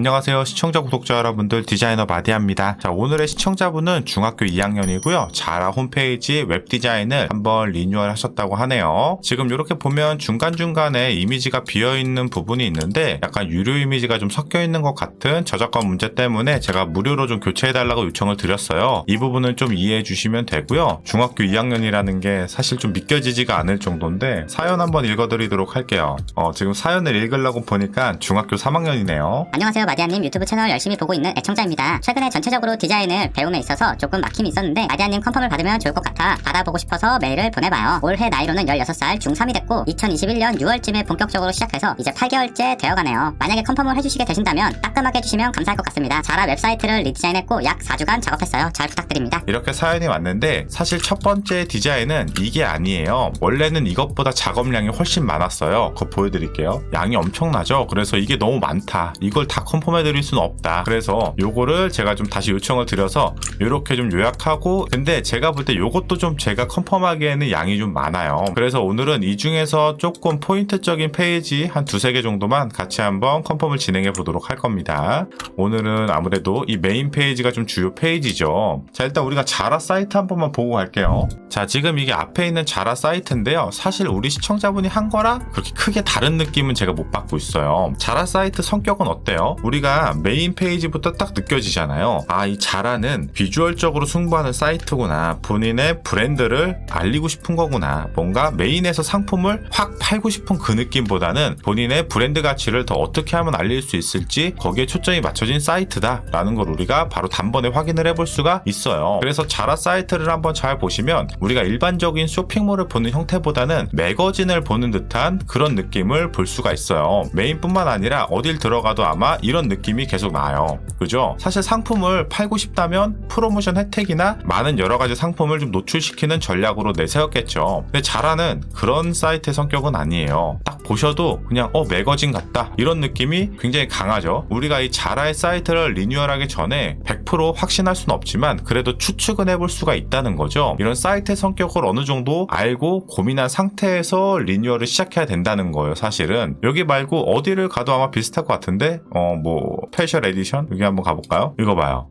안녕하세요. 시청자 구독자 여러분들 디자이너 마디아입니다. 자 오늘의 시청자분은 중학교 2학년이고요. 자라 홈페이지 웹 디자인을 한번 리뉴얼 하셨다고 하네요. 지금 이렇게 보면 중간중간에 이미지가 비어있는 부분이 있는데 약간 유료 이미지가 좀 섞여 있는 것 같은 저작권 문제 때문에 제가 무료로 좀 교체해 달라고 요청을 드렸어요. 이 부분은 좀 이해해 주시면 되고요. 중학교 2학년이라는 게 사실 좀 믿겨지지가 않을 정도인데 사연 한번 읽어드리도록 할게요. 어, 지금 사연을 읽으려고 보니까 중학교 3학년이네요. 안녕하세요 마디아님 유튜브 채널 열심히 보고 있는 애청자입니다. 최근에 전체적으로 디자인을 배움에 있어서 조금 막힘이 있었는데 마디아님 컨펌을 받으면 좋을 것 같아 받아보고 싶어서 메일을 보내봐요. 올해 나이로는 16살 중3이 됐고 2021년 6월쯤에 본격적으로 시작해서 이제 8개월째 되어가네요. 만약에 컨펌을 해주시게 되신다면 따끔하게 해주시면 감사할 것 같습니다. 자라 웹사이트를 리디자인했고 약 4주간 작업했어요. 잘 부탁드립니다. 이렇게 사연이 왔는데 사실 첫 번째 디자인은 이게 아니에요. 원래는 이것보다 작업량이 훨씬 많았어요. 그거 보여드릴게요. 양이 엄청나죠? 그래서 이게 너무 많다. 이걸 다 컨 펌해 드릴 수는 없다. 그래서 요거를 제가 좀 다시 요청을 드려서 이렇게 좀 요약하고 근데 제가 볼 때 요것도 좀 제가 컨펌하기에는 양이 좀 많아요. 그래서 오늘은 이 중에서 조금 포인트적인 페이지 한 두세 개 정도만 같이 한번 컨펌을 진행해 보도록 할 겁니다. 오늘은 아무래도 이 메인 페이지가 좀 주요 페이지죠. 자, 일단 우리가 자라 사이트 한 번만 보고 갈게요. 자, 지금 이게 앞에 있는 자라 사이트인데요. 사실 우리 시청자분이 한 거랑 그렇게 크게 다른 느낌은 제가 못 받고 있어요. 자라 사이트 성격은 어때요? 우리가 메인 페이지부터 딱 느껴지잖아요. 아, 이 자라는 비주얼적으로 승부하는 사이트구나. 본인의 브랜드를 알리고 싶은 거구나. 뭔가 메인에서 상품을 확 팔고 싶은 그 느낌보다는 본인의 브랜드 가치를 더 어떻게 하면 알릴 수 있을지 거기에 초점이 맞춰진 사이트다라는 걸 우리가 바로 단번에 확인을 해볼 수가 있어요. 그래서 자라 사이트를 한번 잘 보시면 우리가 일반적인 쇼핑몰을 보는 형태보다는 매거진을 보는 듯한 그런 느낌을 볼 수가 있어요. 메인뿐만 아니라 어딜 들어가도 아마 이런 느낌이 계속 나요. 그죠? 사실 상품을 팔고 싶다면 프로모션 혜택이나 많은 여러 가지 상품을 좀 노출시키는 전략으로 내세웠겠죠. 근데 자라는 그런 사이트의 성격은 아니에요. 딱 보셔도 그냥 어 매거진 같다 이런 느낌이 굉장히 강하죠. 우리가 이 자라의 사이트를 리뉴얼하기 전에 100% 확신할 수는 없지만 그래도 추측은 해볼 수가 있다는 거죠. 이런 사이트의 성격을 어느 정도 알고 고민한 상태에서 리뉴얼을 시작해야 된다는 거예요. 사실은 여기 말고 어디를 가도 아마 비슷할 것 같은데 어뭐 패션 에디션 여기 한번 가볼까요? 이거 봐요.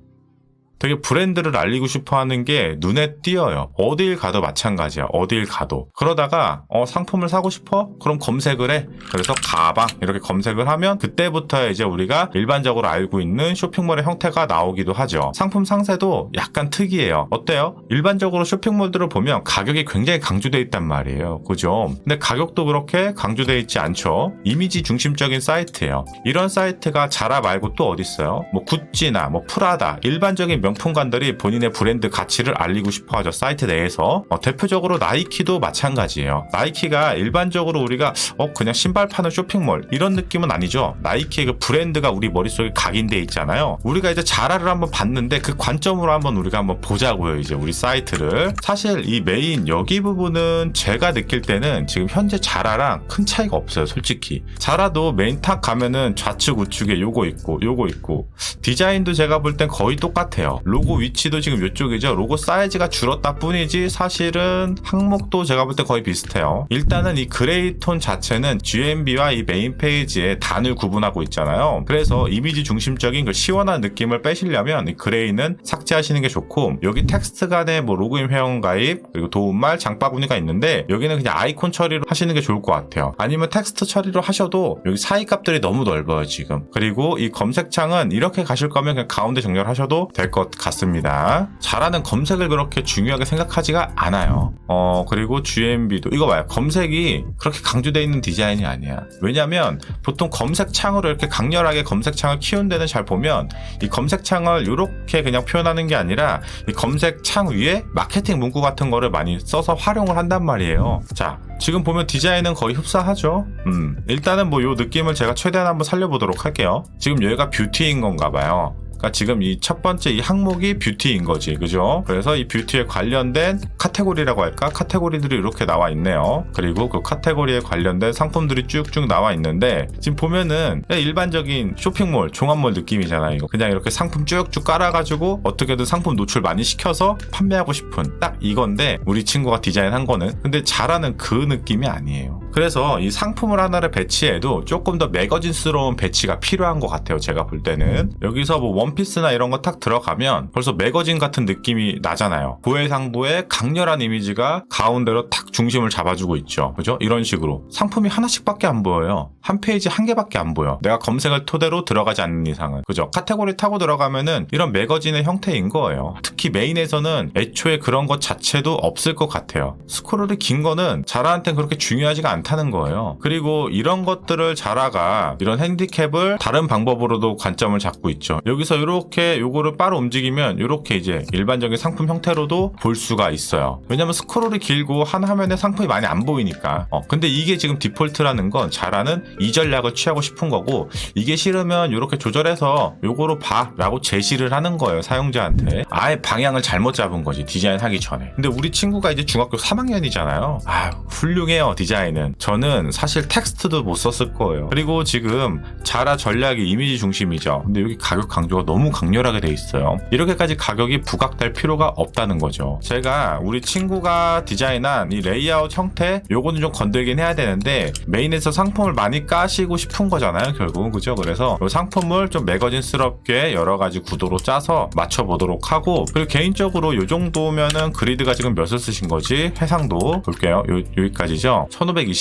되게 브랜드를 알리고 싶어 하는 게 눈에 띄어요. 어딜 가도 마찬가지야. 어딜 가도. 그러다가 어, 상품을 사고 싶어? 그럼 검색을 해. 그래서 가방 이렇게 검색을 하면 그때부터 이제 우리가 일반적으로 알고 있는 쇼핑몰의 형태가 나오기도 하죠. 상품 상세도 약간 특이해요. 어때요? 일반적으로 쇼핑몰들을 보면 가격이 굉장히 강조돼 있단 말이에요. 그죠? 근데 가격도 그렇게 강조돼 있지 않죠. 이미지 중심적인 사이트예요. 이런 사이트가 자라 말고 또 어디 있어요? 뭐 구찌나 뭐 프라다 일반적인 명 품관들이 본인의 브랜드 가치를 알리고 싶어 하죠. 사이트 내에서. 어, 대표적으로 나이키도 마찬가지예요. 나이키가 일반적으로 우리가 어, 그냥 신발 파는 쇼핑몰 이런 느낌은 아니죠. 나이키의 그 브랜드가 우리 머릿속에 각인돼 있잖아요. 우리가 이제 자라를 한번 봤는데 그 관점으로 한번 우리가 한번 보자고요. 이제 우리 사이트를. 사실 이 메인 여기 부분은 제가 느낄 때는 지금 현재 자라랑 큰 차이가 없어요. 솔직히. 자라도 메인 탑 가면은 좌측 우측에 요거 있고 요거 있고 디자인도 제가 볼 땐 거의 똑같아요. 로고 위치도 지금 이쪽이죠. 로고 사이즈가 줄었다 뿐이지 사실은 항목도 제가 볼 때 거의 비슷해요. 일단은 이 그레이 톤 자체는 GMB와 이 메인 페이지의 단을 구분하고 있잖아요. 그래서 이미지 중심적인 그 시원한 느낌을 빼시려면 이 그레이는 삭제하시는 게 좋고 여기 텍스트 간에 뭐 로그인 회원 가입 그리고 도움말 장바구니가 있는데 여기는 그냥 아이콘 처리로 하시는 게 좋을 것 같아요. 아니면 텍스트 처리로 하셔도 여기 사이 값들이 너무 넓어요 지금. 그리고 이 검색창은 이렇게 가실 거면 그냥 가운데 정렬하셔도 될 것 같습니다. 잘하는 검색을 그렇게 중요하게 생각하지가 않아요. 어 그리고 GMB도 이거 봐요. 검색이 그렇게 강조되어 있는 디자인이 아니야. 왜냐면 보통 검색창으로 이렇게 강렬하게 검색창을 키운 데는 잘 보면 이 검색창을 이렇게 그냥 표현하는 게 아니라 이 검색창 위에 마케팅 문구 같은 거를 많이 써서 활용을 한단 말이에요. 자, 지금 보면 디자인은 거의 흡사하죠. 음, 일단은 뭐 요 느낌을 제가 최대한 한번 살려보도록 할게요. 지금 여기가 뷰티인 건가 봐요. 그러니까 지금 이 첫 번째 이 항목이 뷰티인 거지. 그죠? 그래서 이 뷰티에 관련된 카테고리라고 할까? 카테고리들이 이렇게 나와 있네요. 그리고 그 카테고리에 관련된 상품들이 쭉쭉 나와 있는데 지금 보면은 일반적인 쇼핑몰, 종합몰 느낌이잖아요. 이거 그냥 이렇게 상품 쭉쭉 깔아가지고 어떻게든 상품 노출 많이 시켜서 판매하고 싶은 딱 이건데 우리 친구가 디자인한 거는 근데 잘하는 그 느낌이 아니에요. 그래서 이 상품을 하나를 배치해도 조금 더 매거진스러운 배치가 필요한 것 같아요. 제가 볼 때는 여기서 뭐 원피스나 이런 거 탁 들어가면 벌써 매거진 같은 느낌이 나잖아요. 고해상도의 강렬한 이미지가 가운데로 탁 중심을 잡아주고 있죠. 그죠? 이런 식으로 상품이 하나씩밖에 안 보여요. 한 페이지 한 개밖에 안 보여. 내가 검색을 토대로 들어가지 않는 이상은 그죠? 카테고리 타고 들어가면은 이런 매거진의 형태인 거예요. 특히 메인에서는 애초에 그런 것 자체도 없을 것 같아요. 스크롤이 긴 거는 자라한테는 그렇게 중요하지가 않 다는 거예요. 그리고 이런 것들을 자라가 이런 핸디캡을 다른 방법으로도 관점을 잡고 있죠. 여기서 이렇게 요거를 빠르 움직이면 이렇게 이제 일반적인 상품 형태로도 볼 수가 있어요. 왜냐면 스크롤이 길고 한 화면에 상품이 많이 안 보이니까. 어, 근데 이게 지금 디폴트라는 건 자라는 이 전략을 취하고 싶은 거고 이게 싫으면 이렇게 조절해서 요거로 봐라고 제시를 하는 거예요 사용자한테 아예 방향을 잘못 잡은 거지 디자인 하기 전에 근데 우리 친구가 이제 중학교 3학년이잖아요 아 훌륭해요 디자인은 저는 사실 텍스트도 못 썼을 거예요. 그리고 지금 자라 전략이 이미지 중심이죠. 근데 여기 가격 강조가 너무 강렬하게 돼 있어요. 이렇게까지 가격이 부각될 필요가 없다는 거죠. 제가 우리 친구가 디자인한 이 레이아웃 형태 요거는 좀 건들긴 해야 되는데 메인에서 상품을 많이 까시고 싶은 거잖아요 결국은. 그죠? 그래서 이 상품을 좀 매거진스럽게 여러 가지 구도로 짜서 맞춰보도록 하고 그리고 개인적으로 요 정도면은 그리드가 지금 몇을 쓰신 거지? 해상도 볼게요. 요, 여기까지죠? 1520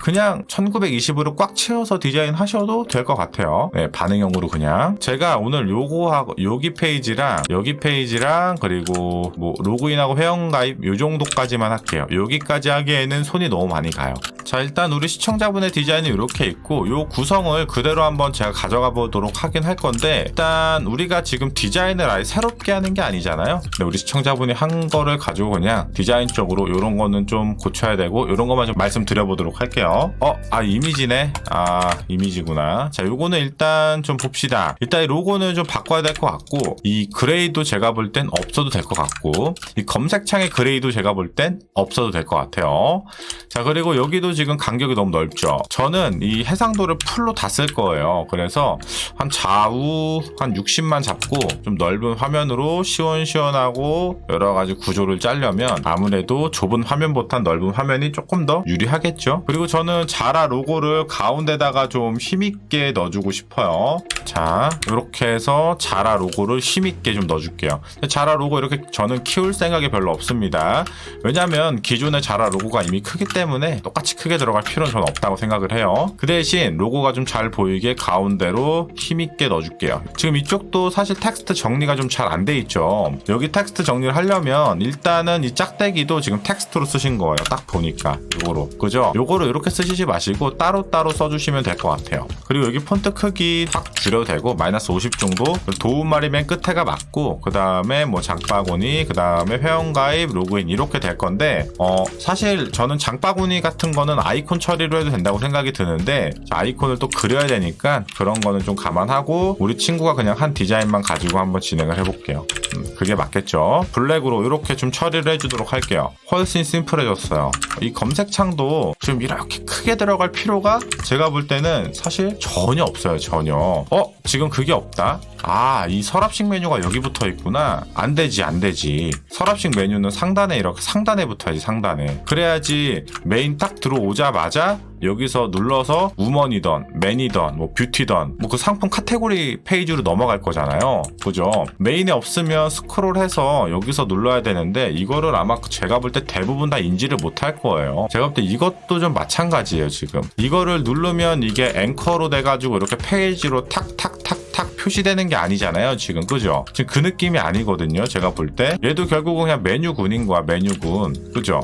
그냥 1920으로 꽉 채워서 디자인 하셔도 될 것 같아요 네 반응형으로 그냥 제가 오늘 요거하고 여기 페이지랑 여기 페이지랑 그리고 뭐 로그인하고 회원가입 요 정도까지만 할게요 여기까지 하기에는 손이 너무 많이 가요 자 일단 우리 시청자분의 디자인이 이렇게 있고 요 구성을 그대로 한번 제가 가져가 보도록 하긴 할 건데 일단 우리가 지금 디자인을 아예 새롭게 하는 게 아니잖아요 근데 우리 시청자분이 한 거를 가지고 그냥 디자인 쪽으로 요런 거는 좀 고쳐야 되고 요런 것만 좀 말씀드려보도록 할게요. 어 아 이미지네. 아 이미지구나. 자 요거는 일단 좀 봅시다. 일단 이 로고는 좀 바꿔야 될 것 같고 이 그레이도 제가 볼 땐 없어도 될 것 같고 이 검색창의 그레이도 제가 볼 땐 없어도 될 것 같아요. 자 그리고 여기도 지금 간격이 너무 넓죠? 저는 이 해상도를 풀로 다 쓸 거예요. 그래서 한 좌우 한 60만 잡고 좀 넓은 화면으로 시원시원하고 여러 가지 구조를 짜려면 아무래도 좁은 화면보단 넓은 화면이 조금 더 유리하겠죠 그리고 저는 자라 로고를 가운데다가 좀 힘있게 넣어주고 싶어요 자 이렇게 해서 자라 로고를 힘있게 좀 넣어줄게요 자라 로고 이렇게 저는 키울 생각이 별로 없습니다 왜냐면 기존의 자라 로고가 이미 크기 때문에 똑같이 크게 들어갈 필요는 저는 없다고 생각을 해요. 그 대신 로고가 좀 잘 보이게 가운데로 힘있게 넣어줄게요. 지금 이쪽도 사실 텍스트 정리가 좀 잘 안 돼 있죠. 여기 텍스트 정리를 하려면 일단은 이 짝대기도 지금 텍스트로 쓰신 거예요. 딱 보니까 요거로 그죠? 요거를 이렇게 쓰시지 마시고 따로따로 써주시면 될 것 같아요. 그리고 여기 폰트 크기 확 줄여도 되고 마이너스 50 정도? 도움말이 맨 끝에가 맞고 그 다음에 뭐 장바구니 그 다음에 회원가입 로그인 이렇게 될 건데 어 사실 저는 장바구니 같은 거는 아이콘 처리로 해도 된다고 생각이 드는데 자, 아이콘을 또 그려야 되니까 그런 거는 좀 감안하고 우리 친구가 그냥 한 디자인만 가지고 한번 진행을 해볼게요. 음, 그게 맞겠죠? 블랙으로 이렇게 좀 처리를 해주도록 할게요. 훨씬 심플해졌어요. 이 검색창도 좀 이렇게 크게 들어갈 필요가 제가 볼 때는 사실 전혀 없어요 전혀 어 지금 그게 없다 아, 이 서랍식 메뉴가 여기 붙어 있구나. 안 되지, 안 되지. 서랍식 메뉴는 상단에 이렇게 상단에 붙어야지, 상단에. 그래야지 메인 딱 들어오자마자 여기서 눌러서 우먼이던, 맨이던, 뭐 뷰티던, 뭐 그 상품 카테고리 페이지로 넘어갈 거잖아요. 그죠? 메인에 없으면 스크롤해서 여기서 눌러야 되는데 이거를 아마 제가 볼 때 대부분 다 인지를 못할 거예요. 제가 볼 때 이것도 좀 마찬가지예요, 지금. 이거를 누르면 이게 앵커로 돼가지고 이렇게 페이지로 탁탁탁탁 표시되는 게 아니잖아요, 지금. 그죠? 지금 그 느낌이 아니거든요, 제가 볼 때. 얘도 결국은 그냥 메뉴군인 거야, 메뉴군. 그죠?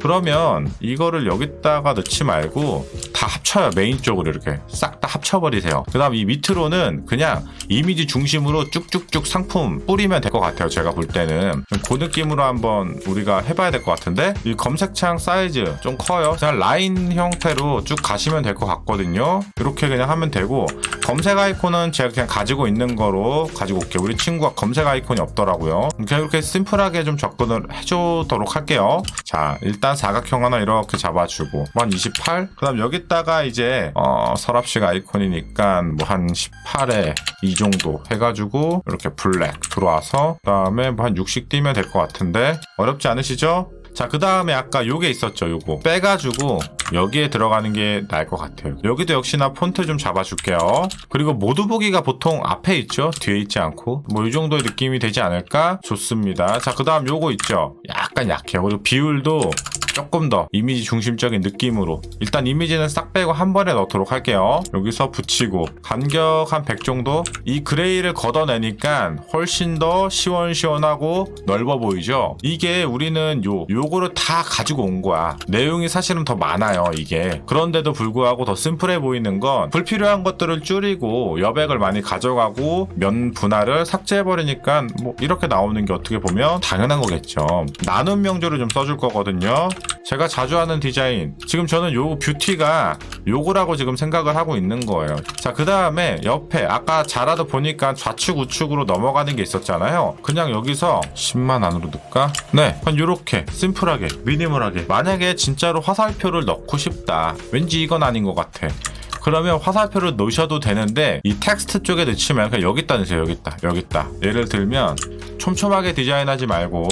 그러면 이거를 여기다가 넣지 말고 다 합쳐요, 메인 쪽으로 이렇게. 싹 다 합쳐버리세요. 그 다음 이 밑으로는 그냥 이미지 중심으로 쭉쭉쭉 상품 뿌리면 될 것 같아요, 제가 볼 때는. 그 느낌으로 한번 우리가 해봐야 될 것 같은데, 이 검색창 사이즈 좀 커요. 그냥 라인 형태로 쭉 가시면 될 것 같거든요. 이렇게 그냥 하면 되고, 검색 아이콘은 제가 그냥 가지고 가지고 있는 거로 가지고 올게요. 우리 친구가 검색 아이콘이 없더라고요. 그냥 이렇게 심플하게 좀 접근을 해주도록 할게요. 자, 일단 사각형 하나 이렇게 잡아주고 뭐한 28? 그 다음 여기다가 이제 어, 서랍식 아이콘이니까 뭐 한 18에 이 정도 해가지고 이렇게 블랙 들어와서 그 다음에 뭐 한 60 띄면 될 것 같은데 어렵지 않으시죠? 자, 그 다음에 아까 요게 있었죠, 요거. 빼가지고 여기에 들어가는 게 나을 것 같아요. 여기도 역시나 폰트 좀 잡아줄게요. 그리고 모두 보기가 보통 앞에 있죠? 뒤에 있지 않고. 뭐 이 정도의 느낌이 되지 않을까? 좋습니다. 자, 그 다음 요거 있죠? 약간 약해요. 그리고 비율도 조금 더 이미지 중심적인 느낌으로 일단 이미지는 싹 빼고 한 번에 넣도록 할게요 여기서 붙이고 간격 한 100 정도 이 그레이를 걷어내니까 훨씬 더 시원시원하고 넓어 보이죠 이게 우리는 요 요거를 다 가지고 온 거야 내용이 사실은 더 많아요 이게. 그런데도 불구하고 더 심플해 보이는 건 불필요한 것들을 줄이고 여백을 많이 가져가고 면 분할을 삭제해 버리니까 뭐 이렇게 나오는 게 어떻게 보면 당연한 거겠죠. 나눔 명조를 좀 써줄 거거든요. 제가 자주 하는 디자인. 지금 저는 요 뷰티가 요거라고 지금 생각을 하고 있는 거예요. 자 그 다음에 옆에 아까 자라도 보니까 좌측 우측으로 넘어가는 게 있었잖아요. 그냥 여기서 10만 안으로 넣을까? 네 그냥 요렇게 심플하게 미니멀하게. 만약에 진짜로 화살표를 넣고 싶다. 왠지 이건 아닌 것 같아. 그러면 화살표를 넣으셔도 되는데 이 텍스트 쪽에 넣치면 그냥 여기 있다 넣으세요. 여기 있다. 여기 있다. 예를 들면 촘촘하게 디자인하지 말고.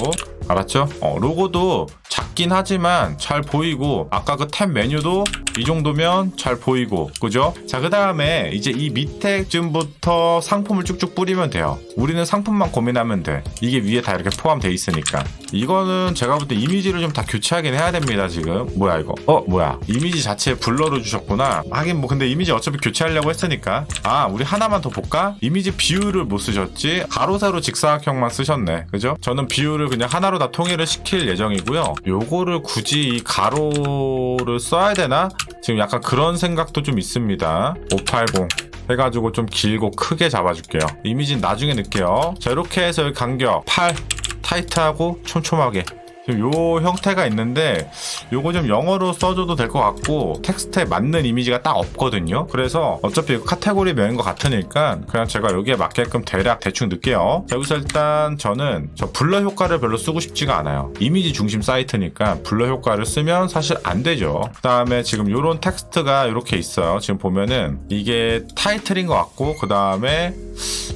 알았죠? 어, 로고도 작긴 하지만 잘 보이고 아까 그 탭 메뉴도 이 정도면 잘 보이고 그죠? 자 그 다음에 이제 이 밑에쯤부터 상품을 쭉쭉 뿌리면 돼요. 우리는 상품만 고민하면 돼. 이게 위에 다 이렇게 포함돼 있으니까. 이거는 제가 볼 때 이미지를 좀 다 교체하긴 해야 됩니다 지금. 뭐야 이거? 어 뭐야? 이미지 자체에 블러를 주셨구나. 하긴 뭐 근데 이미지 어차피 교체하려고 했으니까. 아 우리 하나만 더 볼까? 이미지 비율을 못 쓰셨지? 가로 세로 직사각형만 쓰셨네. 그죠? 저는 비율을 그냥 하나로 다 통일을 시킬 예정이고요. 요거를 굳이 이 가로를 써야 되나? 지금 약간 그런 생각도 좀 있습니다. 580 해가지고 좀 길고 크게 잡아줄게요. 이미지는 나중에 넣을게요. 자 이렇게 해서 간격 8 타이트하고 촘촘하게 지금 요 형태가 있는데 요거 좀 영어로 써줘도 될 것 같고 텍스트에 맞는 이미지가 딱 없거든요. 그래서 어차피 이거 카테고리 명인 것 같으니까 그냥 제가 여기에 맞게끔 대략 대충 넣을게요. 자, 여기서 일단 저는 저 블러 효과를 별로 쓰고 싶지가 않아요. 이미지 중심 사이트니까 블러 효과를 쓰면 사실 안 되죠. 그 다음에 지금 요런 텍스트가 이렇게 있어요. 지금 보면은 이게 타이틀인 것 같고 그 다음에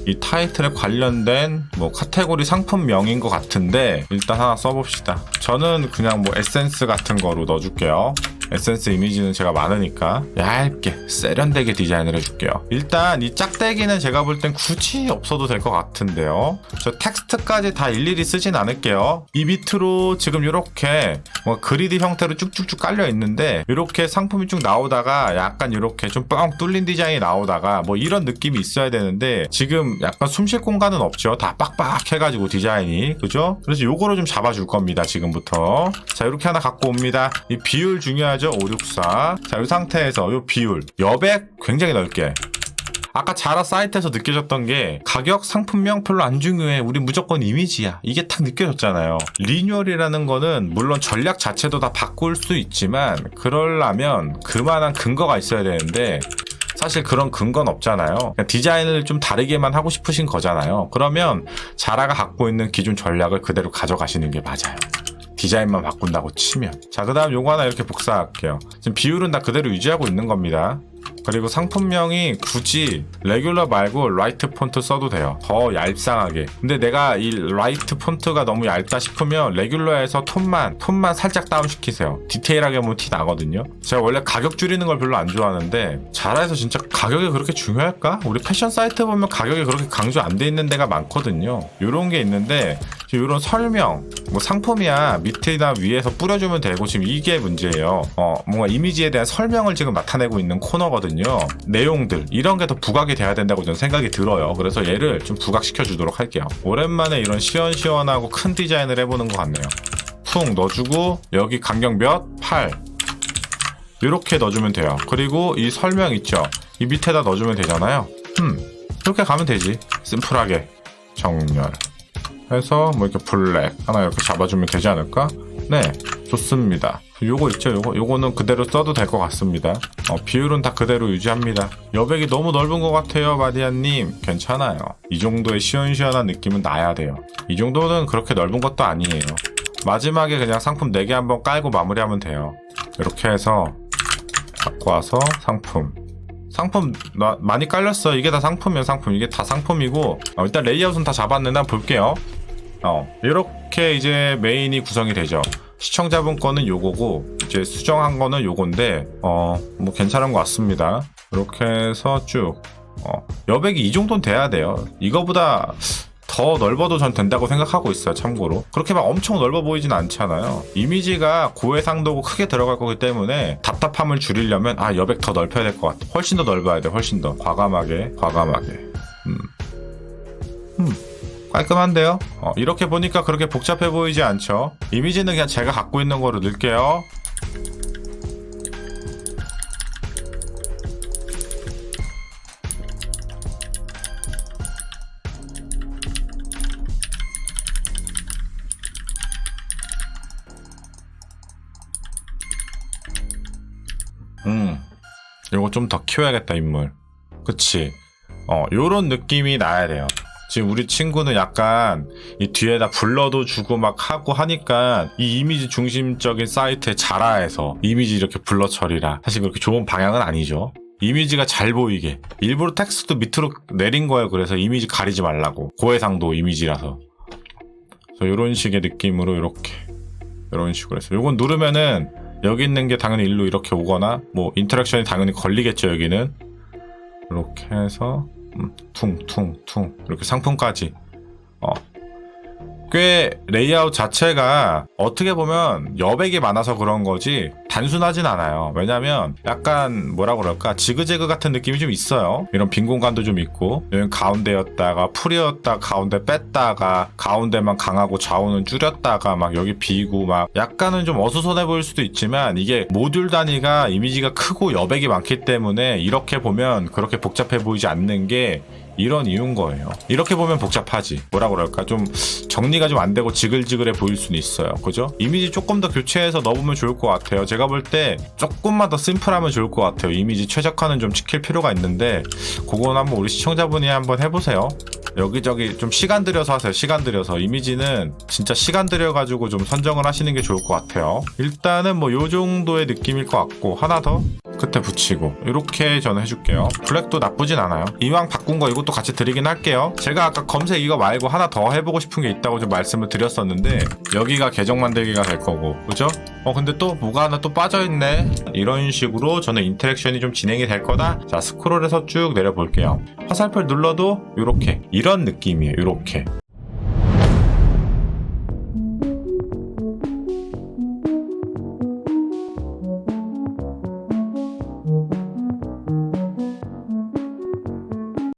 이 타이틀에 관련된 뭐 카테고리 상품명인 것 같은데 일단 하나 써봅시다. 저는 그냥 뭐 에센스 같은 거로 넣어줄게요. 에센스 이미지는 제가 많으니까 얇게 세련되게 디자인을 해줄게요. 일단 이 짝대기는 제가 볼 땐 굳이 없어도 될 것 같은데요. 저 텍스트까지 다 일일이 쓰진 않을게요. 이 밑으로 지금 이렇게 뭐 그리드 형태로 쭉쭉쭉 깔려 있는데 이렇게 상품이 쭉 나오다가 약간 이렇게 좀 뻥 뚫린 디자인이 나오다가 뭐 이런 느낌이 있어야 되는데 지금 약간 숨 쉴 공간은 없죠. 다 빡빡 해가지고 디자인이 그죠? 그래서 요거를 좀 잡아줄 겁니다. 지금부터 자 이렇게 하나 갖고 옵니다. 이 비율 중요하죠. 564. 자 이 상태에서 요 비율 여백 굉장히 넓게 아까 자라 사이트에서 느껴졌던 게 가격 상품명 별로 안 중요해 우리 무조건 이미지야 이게 딱 느껴졌잖아요 리뉴얼이라는 거는 물론 전략 자체도 다 바꿀 수 있지만 그러려면 그만한 근거가 있어야 되는데 사실 그런 근거는 없잖아요. 디자인을 좀 다르게만 하고 싶으신 거잖아요. 그러면 자라가 갖고 있는 기존 전략을 그대로 가져가시는 게 맞아요. 디자인만 바꾼다고 치면. 자, 그 다음 요거 하나 이렇게 복사할게요. 지금 비율은 다 그대로 유지하고 있는 겁니다. 그리고 상품명이 굳이 레귤러 말고 라이트 폰트 써도 돼요. 더 얄쌍하게. 근데 내가 이 라이트 폰트가 너무 얇다 싶으면 레귤러에서 톤만 톤만 살짝 다운 시키세요. 디테일하게 하면 티 나거든요. 제가 원래 가격 줄이는 걸 별로 안 좋아하는데 자라에서 진짜 가격이 그렇게 중요할까? 우리 패션 사이트 보면 가격이 그렇게 강조 안 돼 있는 데가 많거든요. 요런 게 있는데 이런 설명, 뭐 상품이야 밑에나 위에서 뿌려주면 되고 지금 이게 문제예요. 어, 뭔가 이미지에 대한 설명을 지금 나타내고 있는 코너거든요. 내용들 이런 게 더 부각이 돼야 된다고 저는 생각이 들어요. 그래서 얘를 좀 부각시켜 주도록 할게요. 오랜만에 이런 시원시원하고 큰 디자인을 해보는 것 같네요. 퉁 넣어주고 여기 간격 몇? 8 이렇게 넣어주면 돼요. 그리고 이 설명 있죠? 이 밑에다 넣어주면 되잖아요. 음, 이렇게 가면 되지. 심플하게 정렬. 해서 뭐 이렇게 블랙 하나 이렇게 잡아주면 되지 않을까? 네, 좋습니다. 요거 있죠, 요거. 요거는 그대로 써도 될 것 같습니다. 어, 비율은 다 그대로 유지합니다. 여백이 너무 넓은 것 같아요, 마디아님. 괜찮아요. 이 정도의 시원시원한 느낌은 나야 돼요. 이 정도는 그렇게 넓은 것도 아니에요. 마지막에 그냥 상품 4개 한번 깔고 마무리하면 돼요. 이렇게 해서 갖고 와서 상품. 상품 나- 많이 깔렸어. 이게 다 상품이야, 상품. 이게 다 상품이고 어, 일단 레이아웃은 다 잡았는데 한번 볼게요. 어, 이렇게 이제 메인이 구성이 되죠. 시청자분 거는 요거고 이제 수정한 거는 요건데 어, 뭐 괜찮은 것 같습니다. 이렇게 해서 쭉 어, 여백이 이 정도는 돼야 돼요. 이거보다 더 넓어도 전 된다고 생각하고 있어요, 참고로. 그렇게 막 엄청 넓어 보이진 않잖아요. 이미지가 고해상도고 크게 들어갈 거기 때문에 답답함을 줄이려면, 아, 여백 더 넓혀야 될 것 같아. 훨씬 더 넓어야 돼, 훨씬 더. 과감하게, 과감하게. 음. 음. 깔끔한데요? 어, 이렇게 보니까 그렇게 복잡해 보이지 않죠? 이미지는 그냥 제가 갖고 있는 거로 넣을게요. 음, 요거 좀 더 키워야겠다, 인물. 그치? 어, 요런 느낌이 나야 돼요. 지금 우리 친구는 약간 이 뒤에다 블러도 주고 막 하고 하니까 이 이미지 중심적인 사이트에 자라해서 이미지 이렇게 블러 처리라. 사실 그렇게 좋은 방향은 아니죠. 이미지가 잘 보이게. 일부러 텍스트도 밑으로 내린 거예요. 그래서 이미지 가리지 말라고. 고해상도 이미지라서. 이런 식의 느낌으로 이렇게. 이런 식으로 해서 요건 누르면은 여기 있는 게 당연히 일로 이렇게 오거나 뭐 인터랙션이 당연히 걸리겠죠 여기는. 이렇게 해서 음, 퉁퉁퉁 이렇게 상품까지 어. 꽤 레이아웃 자체가 어떻게 보면 여백이 많아서 그런 거지 단순하진 않아요. 왜냐면 약간 뭐라 그럴까 지그재그 같은 느낌이 좀 있어요. 이런 빈 공간도 좀 있고 여기 가운데였다가 풀이었다 가운데 뺐다가 가운데만 강하고 좌우는 줄였다가 막 여기 비고 막 약간은 좀 어수선해 보일 수도 있지만 이게 모듈 단위가 이미지가 크고 여백이 많기 때문에 이렇게 보면 그렇게 복잡해 보이지 않는 게 이런 이유인 거예요. 이렇게 보면 복잡하지. 뭐라 그럴까? 좀 정리가 좀 안 되고 지글지글해 보일 수는 있어요. 그죠? 이미지 조금 더 교체해서 넣어보면 좋을 것 같아요. 제가 볼 때 조금만 더 심플하면 좋을 것 같아요. 이미지 최적화는 좀 지킬 필요가 있는데 그건 한번 우리 시청자분이 한번 해보세요. 여기저기 좀 시간 들여서 하세요. 시간 들여서 이미지는 진짜 시간 들여 가지고 좀 선정을 하시는 게 좋을 것 같아요. 일단은 뭐 요 정도의 느낌일 것 같고 하나 더 끝에 붙이고 이렇게 저는 해줄게요. 블랙도 나쁘진 않아요. 이왕 바꾼 거 이 것도 같이 드리긴 할게요. 제가 아까 검색 이거 말고 하나 더 해보고 싶은 게 있다고 좀 말씀을 드렸었는데 여기가 계정 만들기가 될 거고 그죠? 어 근데 또 뭐가 하나 또 빠져있네. 이런 식으로 저는 인터랙션이 좀 진행이 될 거다. 자 스크롤해서 쭉 내려볼게요. 화살표 눌러도 이렇게. 이런 느낌이에요 이렇게